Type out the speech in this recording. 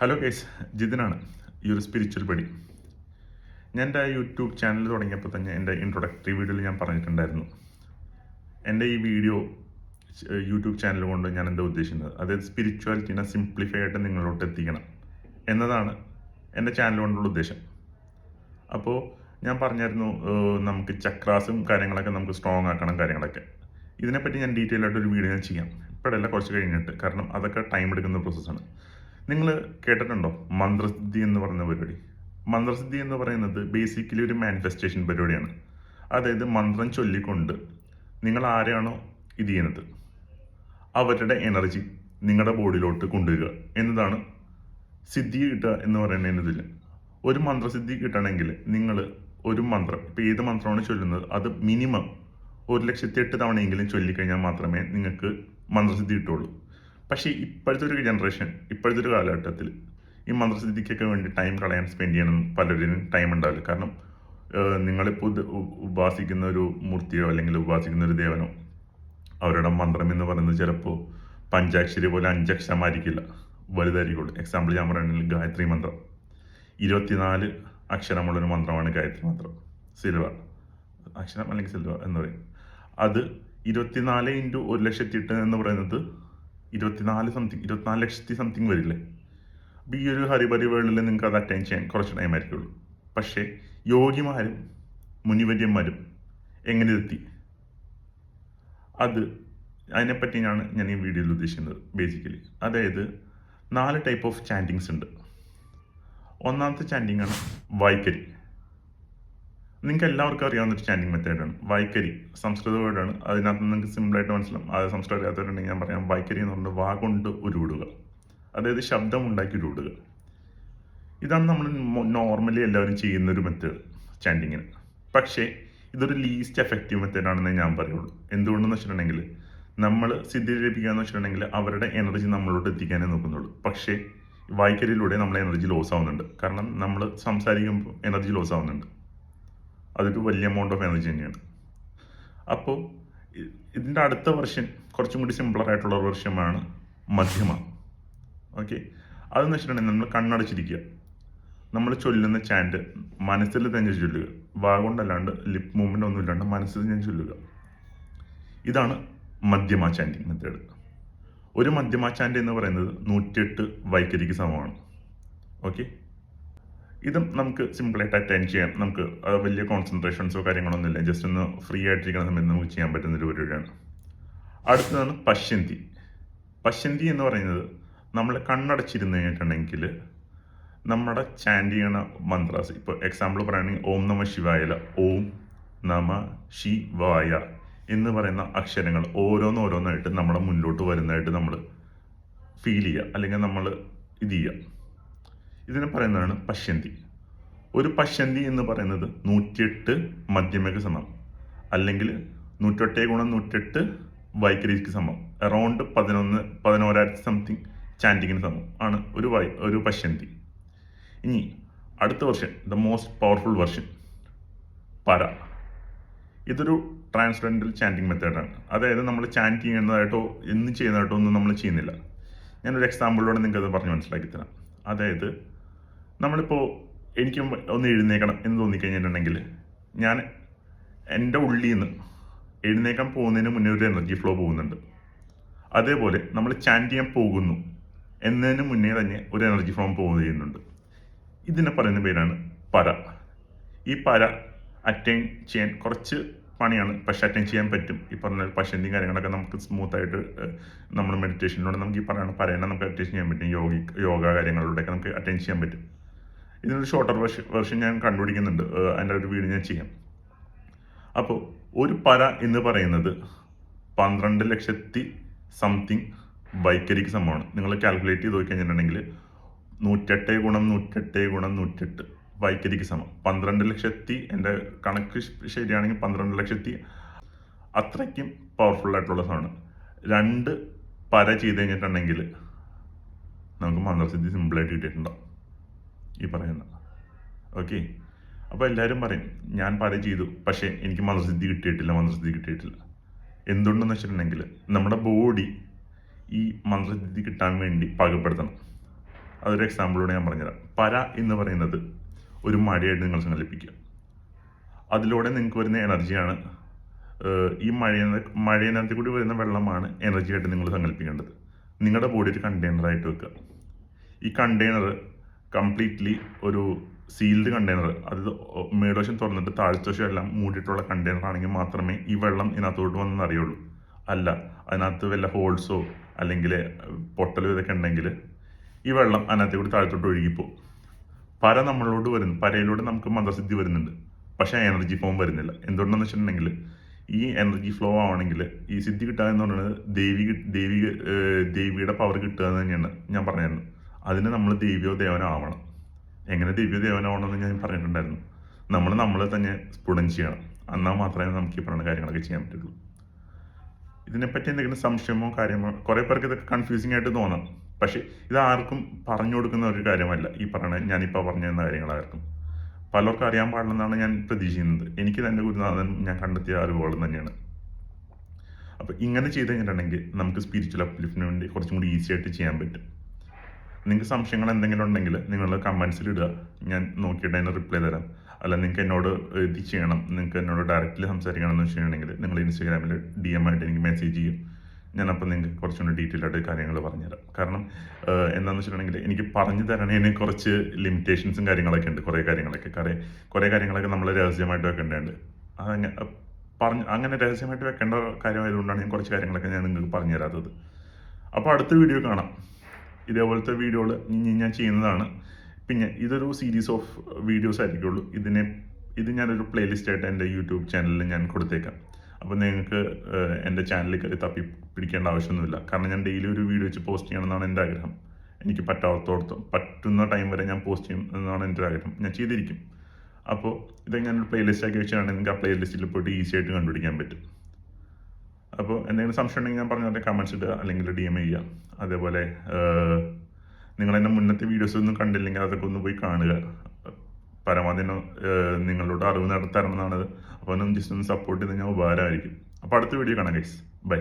Hello case ജിതിനാണ്. ഈ ഒരു spiritual പടി. ഞാൻ എന്റെ യൂട്യൂബ് ചാനൽ തുടങ്ങിയപ്പോൾ തന്നെ എന്റെ ഇൻട്രൊഡക്ടറി വീഡിയോയിൽ ഞാൻ പറഞ്ഞിട്ടുണ്ടായിരുന്നു. എന്റെ ഈ വീഡിയോ യൂട്യൂബ് ചാനൽ കൊണ്ട് ഞാൻ എന്താ ഉദ്ദേശിക്കുന്നത്? അതായത് സ്പിരിച്വാലിറ്റിനെ സിംപ്ലിഫൈ ആയിട്ട് നിങ്ങളോട്ട് എത്തിക്കണം എന്നതാണ് എന്റെ ചാനൽ കൊണ്ടുള്ള ഉദ്ദേശം. അപ്പോൾ ഞാൻ പറഞ്ഞായിരുന്നു നമുക്ക് ചക്രാസും കാര്യങ്ങളൊക്കെ നമുക്ക് സ്ട്രോങ് ആക്കണം കാര്യങ്ങളൊക്കെ. ഇതിനെപ്പറ്റി ഞാൻ ഡീറ്റെയിൽ ആയിട്ട് ഒരു വീഡിയോ ഞാൻ ചെയ്യാം. ഇപ്പോഴല്ല കുറച്ച് കഴിഞ്ഞിട്ട്. കാരണം അതൊക്കെ ടൈം എടുക്കുന്ന പ്രോസസ്സാണ് നിങ്ങൾ കേട്ടിട്ടുണ്ടോ? മന്ത്രസിദ്ധി എന്ന് പറയുന്ന പരിപാടി. മന്ത്രസിദ്ധി എന്ന് പറയുന്നത് ബേസിക്കലി ഒരു മാനിഫെസ്റ്റേഷൻ പരിപാടിയാണ്. അതായത് മന്ത്രം ചൊല്ലിക്കൊണ്ട് നിങ്ങൾ ആരെയാണോ ഇത് ചെയ്യുന്നത്? അവരുടെ എനർജി നിങ്ങളുടെ ബോഡിയിലോട്ട് കൊണ്ടുവരിക എന്നതാണ് സിദ്ധി കിട്ടുക എന്ന് പറയുന്നതിൽ ഒരു മന്ത്രസിദ്ധി കിട്ടണമെങ്കിൽ നിങ്ങൾ ഒരു മന്ത്രം ഇപ്പോൾ ഏത് മന്ത്രമാണ് ചൊല്ലുന്നത്? അത് മിനിമം ഒരു ലക്ഷത്തി എട്ട് തവണയെങ്കിലും ചൊല്ലിക്കഴിഞ്ഞാൽ മാത്രമേ നിങ്ങൾക്ക് മന്ത്രസിദ്ധി കിട്ടുള്ളൂ പക്ഷേ ഇപ്പോഴത്തെ ഒരു ജനറേഷൻ ഇപ്പോഴത്തെ ഒരു കാലഘട്ടത്തിൽ ഈ മന്ത്രസിദ്ധിക്കൊക്കെ വേണ്ടി ടൈം കളയാൻ സ്പെൻഡ് ചെയ്യണം പലരും ടൈം ഉണ്ടാവില്ല. കാരണം നിങ്ങളിപ്പോൾ ഉപാസിക്കുന്ന ഒരു മൂർത്തിയോ അല്ലെങ്കിൽ ഉപാസിക്കുന്ന ഒരു ദേവനോ അവരുടെ മന്ത്രം എന്ന് പറയുന്നത് ചിലപ്പോൾ പഞ്ചാക്ഷരി പോലെ അഞ്ചക്ഷരമായിരിക്കില്ല. വലുതായിരിക്കുള്ളൂ. എക്സാമ്പിൾ ഞാൻ പറയുകയാണെങ്കിൽ ഗായത്രി മന്ത്രം. ഇരുപത്തിനാല് അക്ഷരമുള്ളൊരു മന്ത്രമാണ് ഗായത്രി മന്ത്രം. സിൽവ. അക്ഷരം അല്ലെങ്കിൽ സിൽവ എന്ന് പറയും. അത് ഇരുപത്തിനാല് ഇന്റു ഒരു ലക്ഷത്തി എട്ട് എന്ന് പറയുന്നത് ഇരുപത്തിനാല് സംതിങ് ഇരുപത്തിനാല് ലക്ഷത്തി സംതിങ് വരില്ലേ? അപ്പോൾ ഈ ഒരു ഹരിബരി വേൾഡിൽ നിങ്ങൾക്ക് അത് അറ്റൈൻ ചെയ്യാൻ കുറച്ച് ടൈം ആയിരിക്കുള്ളൂ. പക്ഷേ യോഗിമാരും മുനിവര്യന്മാരും എങ്ങനെ എത്തി? അത് അതിനെപ്പറ്റിയാണ് ഞാൻ ഈ വീഡിയോയിൽ ഉദ്ദേശിക്കുന്നത് ബേസിക്കലി അതായത് നാല് ടൈപ്പ് ഓഫ് ചാന്റിങ്സ് ഉണ്ട്. ഒന്നാമത്തെ ചാന്റിങ് ആണ് വായ്ക്കരി നിങ്ങൾക്ക് എല്ലാവർക്കും അറിയാവുന്ന ഒരു ചാന്റിങ് മെത്തേഡാണ് വൈക്കരി. സംസ്കൃത വേർഡാണ് അതിനകത്ത് നിങ്ങൾക്ക് സിമ്പിളായിട്ട് മനസ്സിലാവും. അത് സംസ്കൃതം അറിയാത്തവരുണ്ടെങ്കിൽ ഞാൻ പറയാം. വൈക്കരി എന്ന് പറഞ്ഞാൽ വാ കൊണ്ട് ഉരുവിടുക. അതായത് ശബ്ദം ഉണ്ടാക്കി ഉരുവിടുക. ഇതാണ് നമ്മൾ നോർമലി എല്ലാവരും ചെയ്യുന്ന ഒരു മെത്തേഡ് ചാന്റിങ്ങിന് പക്ഷേ ഇതൊരു ലീസ്റ്റ് എഫക്റ്റീവ് മെത്തേഡാണെന്നേ ഞാൻ പറയുള്ളൂ. എന്തുകൊണ്ടെന്ന് വെച്ചിട്ടുണ്ടെങ്കിൽ നമ്മൾ സിദ്ധി ലഭിക്കുക എന്ന് വെച്ചിട്ടുണ്ടെങ്കിൽ അവരുടെ എനർജി നമ്മളോട് എത്തിക്കാനേ നോക്കുന്നുള്ളൂ. പക്ഷേ വായിക്കലിലൂടെ നമ്മളെ എനർജി ലോസ് ആവുന്നുണ്ട്. കാരണം നമ്മൾ സംസാരിക്കുമ്പോൾ എനർജി ലോസ് ആവുന്നുണ്ട്. അതൊരു വലിയ എമൗണ്ട് ഓഫ് എനർജി തന്നെയാണ്. അപ്പോൾ ഇതിന്റെ അടുത്ത വെർഷൻ കുറച്ചും കൂടി സിമ്പിളറായിട്ടുള്ള ഒരു വെർഷമാണ് മധ്യമ. ഓക്കെ അതെന്ന് വെച്ചിട്ടുണ്ടെങ്കിൽ നമ്മൾ കണ്ണടച്ചിരിക്കുക. നമ്മൾ ചൊല്ലുന്ന ചാന്റ് മനസ്സിൽ തന്നെ ചൊല്ലുക. വാ കൊണ്ടല്ലാണ്ട് ലിപ് മൂവ്മെന്റ് ഒന്നും ഇല്ലാണ്ട് മനസ്സിൽ ഞാൻ ചൊല്ലുക. ഇതാണ് മധ്യമ ചാന്റിങ് മെത്തേഡ് ഒരു മധ്യമ ചാന്റ് എന്ന് പറയുന്നത് നൂറ്റിയെട്ട് വൈഖരിക്ക് സമമാണ്. ഓക്കെ ഇതും നമുക്ക് സിമ്പിളായിട്ട് അറ്റൻഡ് ചെയ്യാം. നമുക്ക് വലിയ കോൺസെൻട്രേഷൻസോ കാര്യങ്ങളൊന്നും ഇല്ല. ജസ്റ്റ് ഒന്ന് ഫ്രീ ആയിട്ടിരിക്കുന്ന സമയത്ത് നമുക്ക് ചെയ്യാൻ പറ്റുന്ന ഒരു പരിപാടിയാണ്. അടുത്തതാണ് പശ്യന്തി. പശ്യന്തി എന്ന് പറയുന്നത് നമ്മൾ കണ്ണടച്ചിരുന്ന് കഴിഞ്ഞിട്ടുണ്ടെങ്കിൽ നമ്മുടെ ചാൻഡ് ചെയ്യണ മന്ത്രാസ് ഇപ്പോൾ എക്സാമ്പിൾ പറയുകയാണെങ്കിൽ ഓം നമ ശിവായല ഓം നമ ശിവായ എന്ന് പറയുന്ന അക്ഷരങ്ങൾ ഓരോന്നോരോന്നായിട്ട് നമ്മളെ മുന്നോട്ട് വരുന്നതായിട്ട് നമ്മൾ ഫീൽ ചെയ്യുക. അല്ലെങ്കിൽ നമ്മൾ ഇത് ചെയ്യുക. ഇതിനെ പറയുന്നതാണ് പശ്യന്തി. ഒരു പശ്യന്തി എന്ന് പറയുന്നത് നൂറ്റിയെട്ട് മധ്യമയ്ക്ക് സമം. അല്ലെങ്കിൽ നൂറ്റെട്ടേ ഗുണം നൂറ്റെട്ട് വൈക്കരിക്ക് സമം. അറൗണ്ട് പതിനൊന്ന് പതിനോരായിരത്തി സംതിങ് ചാന്റിങ്ങിന് സമം. ആണ് ഒരു വൈ ഒരു പശ്യന്തി. ഇനി അടുത്ത version the most powerful version പര. ഇതൊരു ട്രാൻസ്ഡെൻഡൽ ചാന്റിങ് മെത്തേഡാണ് അതായത് നമ്മൾ ചാന്റ് ചെയ്യുന്നതായിട്ടോ എന്ന് ചെയ്യുന്നതായിട്ടോ ഒന്നും നമ്മൾ ചെയ്യുന്നില്ല. ഞാനൊരു എക്സാമ്പിളിലൂടെ നിങ്ങൾക്കത് പറഞ്ഞ് മനസ്സിലാക്കി തരാം. അതായത് നമ്മളിപ്പോൾ എനിക്ക് ഒന്ന് എഴുന്നേക്കണം എന്ന് തോന്നിക്കഴിഞ്ഞിട്ടുണ്ടെങ്കിൽ ഞാൻ എന്റെ ഉള്ളിൽ നിന്ന് എഴുന്നേക്കാൻ പോകുന്നതിന് മുന്നേ ഒരു എനർജി ഫ്ലോ പോകുന്നുണ്ട്. അതേപോലെ നമ്മൾ ചാന്റ് ചെയ്യാൻ പോകുന്നു എന്നതിന് മുന്നേ തന്നെ ഒരു എനർജി ഫ്ലോ പോകുന്നു ചെയ്യുന്നുണ്ട്. ഇതിനെ പറയുന്ന പേരാണ് പര. ഈ പര അറ്റൈൻ ചെയ്യാൻ കുറച്ച് പണിയാണ്. പക്ഷെ അറ്റൈൻ ചെയ്യാൻ പറ്റും. ഈ പറഞ്ഞ പശന്തിയും കാര്യങ്ങളൊക്കെ നമുക്ക് സ്മൂത്തായിട്ട് നമ്മൾ മെഡിറ്റേഷനിലൂടെ നമുക്ക് ഈ പറയുന്ന പരേനെ നമുക്ക് അറ്റൈൻ ചെയ്യാൻ പറ്റും. യോഗ യോഗ കാര്യങ്ങളിലൂടെയൊക്കെ നമുക്ക് അറ്റൈൻ ചെയ്യാൻ പറ്റും. ഇതിനൊരു ഷോർട്ടർ വെർഷൻ വെർഷൻ ഞാൻ കണ്ടുപിടിക്കുന്നുണ്ട്. അതിന്റെ ഒരു വീഡിയോ ഞാൻ ചെയ്യാം. അപ്പോൾ ഒരു പര എന്ന് പറയുന്നത് പന്ത്രണ്ട് ലക്ഷത്തി സംതിങ് ബൈക്കരിക്ക് സംഭവമാണ് നിങ്ങൾ കാൽക്കുലേറ്റ് ചെയ്ത് നോക്കി കഴിഞ്ഞിട്ടുണ്ടെങ്കിൽ നൂറ്റെട്ട് ഗുണം നൂറ്റെട്ട് ഗുണം നൂറ്റെട്ട് വൈക്കരിക്ക് സമം. പന്ത്രണ്ട് ലക്ഷത്തി എന്റെ കണക്ക് ശരിയാണെങ്കിൽ പന്ത്രണ്ട് ലക്ഷത്തി അത്രയ്ക്കും പവർഫുൾ ആയിട്ടുള്ള സാധനം. രണ്ട് പര ചെയ്ത് കഴിഞ്ഞിട്ടുണ്ടെങ്കിൽ നമുക്ക് മന്ത്രസിദ്ധി സിമ്പിളായിട്ട് കിട്ടിയിട്ടുണ്ടാവും ഈ പറയുന്ന ഓക്കെ അപ്പോൾ എല്ലാവരും പറയും ഞാൻ പല ചെയ്തു. പക്ഷേ എനിക്ക് മനസ്സിദ്ധി കിട്ടിയിട്ടില്ല മനസ്സിദ്ധി കിട്ടിയിട്ടില്ല. എന്തുകൊണ്ടെന്ന് വെച്ചിട്ടുണ്ടെങ്കിൽ നമ്മുടെ ബോഡി ഈ മന്ത്രസിദ്ധി കിട്ടാൻ വേണ്ടി പാകപ്പെടുത്തണം. അതൊരു എക്സാമ്പിളോടെ ഞാൻ പറഞ്ഞുതരാം. പര എന്ന് പറയുന്നത് ഒരു മഴയായിട്ട് നിങ്ങൾ സങ്കല്പിക്കുക. അതിലൂടെ നിങ്ങൾക്ക് വരുന്ന എനർജിയാണ് ഈ മഴയ മഴയിനകത്ത് കൂടി വരുന്ന വെള്ളമാണ് എനർജിയായിട്ട് നിങ്ങൾ സങ്കല്പിക്കേണ്ടത്. നിങ്ങളുടെ ബോഡി ഒരു കണ്ടെയ്നറായിട്ട് വെക്കുക. ഈ കണ്ടെയ്നർ കംപ്ലീറ്റ്ലി ഒരു സീൽഡ് കണ്ടെയ്നർ. അത് മേൽവശം തുറന്നിട്ട് താഴ്ത്തോശം എല്ലാം മൂടിയിട്ടുള്ള കണ്ടെയ്നർ ആണെങ്കിൽ മാത്രമേ ഈ വെള്ളം ഇതിനകത്തോട്ട് വന്നെന്ന് അറിയുള്ളൂ. അല്ല അതിനകത്ത് വല്ല ഹോൾസോ അല്ലെങ്കിൽ പൊട്ടലോ ഇതൊക്കെ ഉണ്ടെങ്കിൽ ഈ വെള്ളം അതിനകത്ത് കൂടി താഴ്ത്തോട്ട് ഒഴുകിപ്പോകും പര നമ്മളോട് വരുന്നു. പരയിലൂടെ നമുക്ക് മന്ത്രസിദ്ധി വരുന്നുണ്ട്. പക്ഷേ എനർജി ഫോം വരുന്നില്ല. എന്തുകൊണ്ടെന്ന് വെച്ചിട്ടുണ്ടെങ്കിൽ ഈ എനർജി ഫ്ലോ ആവണമെങ്കിൽ ഈ സിദ്ധി കിട്ടുക എന്ന് പറയുന്നത് ദേവി ദേവി ദേവിയുടെ പവർ കിട്ടുക എന്ന് തന്നെയാണ് ഞാൻ പറഞ്ഞിരുന്നു അതിന് നമ്മൾ ദേവിയോ ദേവനോ ആവണം എങ്ങനെ ദേവിയോ ദേവനോ ആവണമെന്ന് ഞാൻ പറഞ്ഞിട്ടുണ്ടായിരുന്നു. നമ്മൾ നമ്മളെ തന്നെ സ്ഫുടം ചെയ്യണം. എന്നാൽ മാത്രമേ നമുക്ക് ഈ പറയുന്ന കാര്യങ്ങളൊക്കെ ചെയ്യാൻ പറ്റുള്ളൂ ഇതിനെപ്പറ്റി എന്തെങ്കിലും സംശയമോ കാര്യമോ കുറേ പേർക്ക് ഇതൊക്കെ കൺഫ്യൂസിംഗ് ആയിട്ട് തോന്നാം. പക്ഷേ ഇത് ആർക്കും പറഞ്ഞു കൊടുക്കുന്ന ഒരു കാര്യമല്ല ഈ പറയണ ഞാനിപ്പോൾ പറഞ്ഞു തന്ന കാര്യങ്ങൾ ആർക്കും. പലർക്കും അറിയാൻ പാടില്ലെന്നാണ് ഞാൻ പ്രതീക്ഷിക്കുന്നത്. എനിക്ക് തന്നെ ഗുരുനാഥൻ ഞാൻ കണ്ടെത്തിയ അറിവുകളും തന്നെയാണ്. അപ്പോൾ ഇങ്ങനെ ചെയ്ത് കഴിഞ്ഞിട്ടുണ്ടെങ്കിൽ നമുക്ക് സ്പിരിച്വൽ അപ്ലിഫ്റ്റിന് വേണ്ടി കുറച്ചും കൂടി ഈസി ആയിട്ട് ചെയ്യാൻ പറ്റും. നിങ്ങൾക്ക് സംശയങ്ങൾ എന്തെങ്കിലും ഉണ്ടെങ്കിൽ നിങ്ങൾ കമൻസിൽ ഇടുക. ഞാൻ നോക്കിയിട്ട് അതിന് റിപ്ലൈ തരാം. അല്ല നിങ്ങൾക്ക് എന്നോട് ഇത് ചെയ്യണം. നിങ്ങൾക്ക് എന്നോട് ഡയറക്റ്റ്ലി സംസാരിക്കണം എന്ന് വെച്ചിട്ടുണ്ടെങ്കിൽ നിങ്ങൾ ഇൻസ്റ്റാഗ്രാമിൽ ഡി എം ആയിട്ട് എനിക്ക് മെസ്സേജ് ചെയ്യും. ഞാനപ്പോൾ നിങ്ങൾക്ക് കുറച്ചുകൂടി ഡീറ്റെയിൽ ആയിട്ട് കാര്യങ്ങൾ പറഞ്ഞുതരാം. കാരണം എന്താണെന്ന് വെച്ചിട്ടുണ്ടെങ്കിൽ എനിക്ക് പറഞ്ഞു തരണേന് കുറച്ച് ലിമിറ്റേഷൻസും കാര്യങ്ങളൊക്കെ ഉണ്ട്. കുറേ കാര്യങ്ങളൊക്കെ. കുറേ കുറേ കാര്യങ്ങളൊക്കെ നമ്മൾ രഹസ്യമായിട്ട് വെക്കേണ്ടതുണ്ട്. അതങ്ങനെ പറഞ്ഞ് അങ്ങനെ രഹസ്യമായിട്ട് വെക്കേണ്ട കാര്യമായതുകൊണ്ടാണ് ഞാൻ കുറച്ച് കാര്യങ്ങളൊക്കെ ഞാൻ നിങ്ങൾക്ക് പറഞ്ഞു തരാത്തത് അപ്പോൾ അടുത്ത വീഡിയോ കാണാം. ഇതേപോലത്തെ വീഡിയോകൾ ഞാൻ ചെയ്യുന്നതാണ്. പിന്നെ ഇതൊരു സീരീസ് ഓഫ് വീഡിയോസ് ആയിരിക്കുള്ളൂ. ഇതിനെ ഇത് ഞാനൊരു പ്ലേലിസ്റ്റ് ആയിട്ട് എന്റെ യൂട്യൂബ് ചാനലിൽ ഞാൻ കൊടുത്തേക്കാം. അപ്പോൾ നിങ്ങൾക്ക് എന്റെ ചാനലിൽ കയറി തപ്പി പിടിക്കേണ്ട ആവശ്യമൊന്നുമില്ല. കാരണം ഞാൻ ഡെയിലി ഒരു വീഡിയോ വെച്ച് പോസ്റ്റ് ചെയ്യണമെന്നാണ് എന്റെ ആഗ്രഹം. എനിക്ക് പറ്റാത്തോടത്ത് പറ്റുന്ന ടൈം വരെ ഞാൻ പോസ്റ്റ് ചെയ്യും എന്നാണ് എന്റെ ആഗ്രഹം. ഞാൻ ചെയ്തിരിക്കും. അപ്പോൾ ഇത് ഞാനൊരു പ്ലേലിസ്റ്റ് ആക്കി വെച്ചാണ് നിങ്ങൾക്ക് ആ പ്ലേലിസ്റ്റിൽ പോയിട്ട് ഈസി ആയിട്ട് കണ്ടുപിടിക്കാൻ പറ്റും. അപ്പോൾ എന്തെങ്കിലും സംശയം ഉണ്ടെങ്കിൽ ഞാൻ പറഞ്ഞ കമൻസ് ഇടുക അല്ലെങ്കിൽ ഡി എം ചെയ്യുക. അതേപോലെ നിങ്ങൾ എന്റെ മുന്നത്തെ വീഡിയോസ് ഒന്നും കണ്ടില്ലെങ്കിൽ അതൊക്കെ ഒന്ന് പോയി കാണുക. പരമാവധി നിങ്ങളോട് അറിവ് നടത്തരണമെന്നാണ് അപ്പോൾ ഒന്ന് ജസ്റ്റ് ഒന്ന് സപ്പോർട്ട് ചെയ്ത് കഴിഞ്ഞാൽ ഉപകാരമായിരിക്കും. അപ്പോൾ അടുത്ത വീഡിയോ കാണാം ഗൈസ് ബൈ